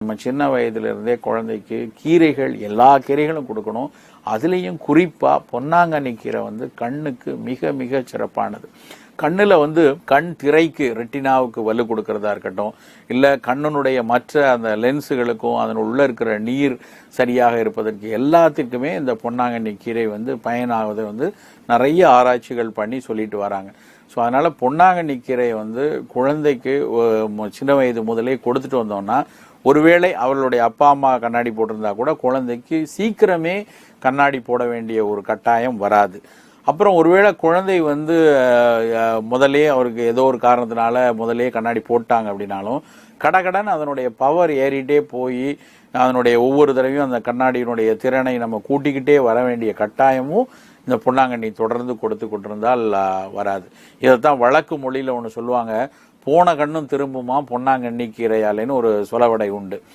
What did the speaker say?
நம்ம சின்ன வயதிலிருந்தே குழந்தைக்கு கீரைகள் எல்லா கீரைகளும் கொடுக்கணும். அதுலேயும் குறிப்பாக பொன்னாங்கண்ணி கீரை வந்து கண்ணுக்கு மிக மிக சிறப்பானது. கண்ணில் வந்து கண் திரைக்கு ரெட்டினாவுக்கு வலு கொடுக்கறதா இருக்கட்டும் இல்லை கண்ணனுடைய மற்ற அந்த லென்ஸுகளுக்கும் அதன் உள்ளே இருக்கிற நீர் சரியாக இருப்பதற்கு எல்லாத்துக்குமே இந்த பொன்னாங்கண்ணி கீரை வந்து பயனாவதை வந்து நிறைய ஆராய்ச்சிகள் பண்ணி சொல்லிட்டு வராங்க. ஸோ அதனால் பொன்னாங்கண்ணி கீரையை வந்து குழந்தைக்கு சின்ன வயது முதலே கொடுத்துட்டு வந்தோம்னா ஒருவேளை அவர்களுடைய அப்பா அம்மா கண்ணாடி போட்டிருந்தா கூட குழந்தைக்கு சீக்கிரமே கண்ணாடி போட வேண்டிய ஒரு கட்டாயம் வராது. அப்புறம் ஒருவேளை குழந்தை வந்து முதலே அவருக்கு ஏதோ ஒரு காரணத்தினால முதலே கண்ணாடி போட்டாங்க அப்படின்னாலும் கடகடன் அதனுடைய பவர் ஏறிட்டே போய் அதனுடைய ஒவ்வொரு தடவையும் அந்த கண்ணாடியினுடைய திறனை நம்ம கூட்டிக்கிட்டே வர வேண்டிய கட்டாயமும் இந்த பொன்னாங்கண்ணி தொடர்ந்து கொடுத்து கொண்டிருந்தால் வராது. இதைத்தான் வழக்கு மொழியில் ஒன்று சொல்லுவாங்க போன கண்ணும் திரும்புமா பொன்னாங்கண்ணி கீரையாலேன்னு ஒரு சொலவடை உண்டு.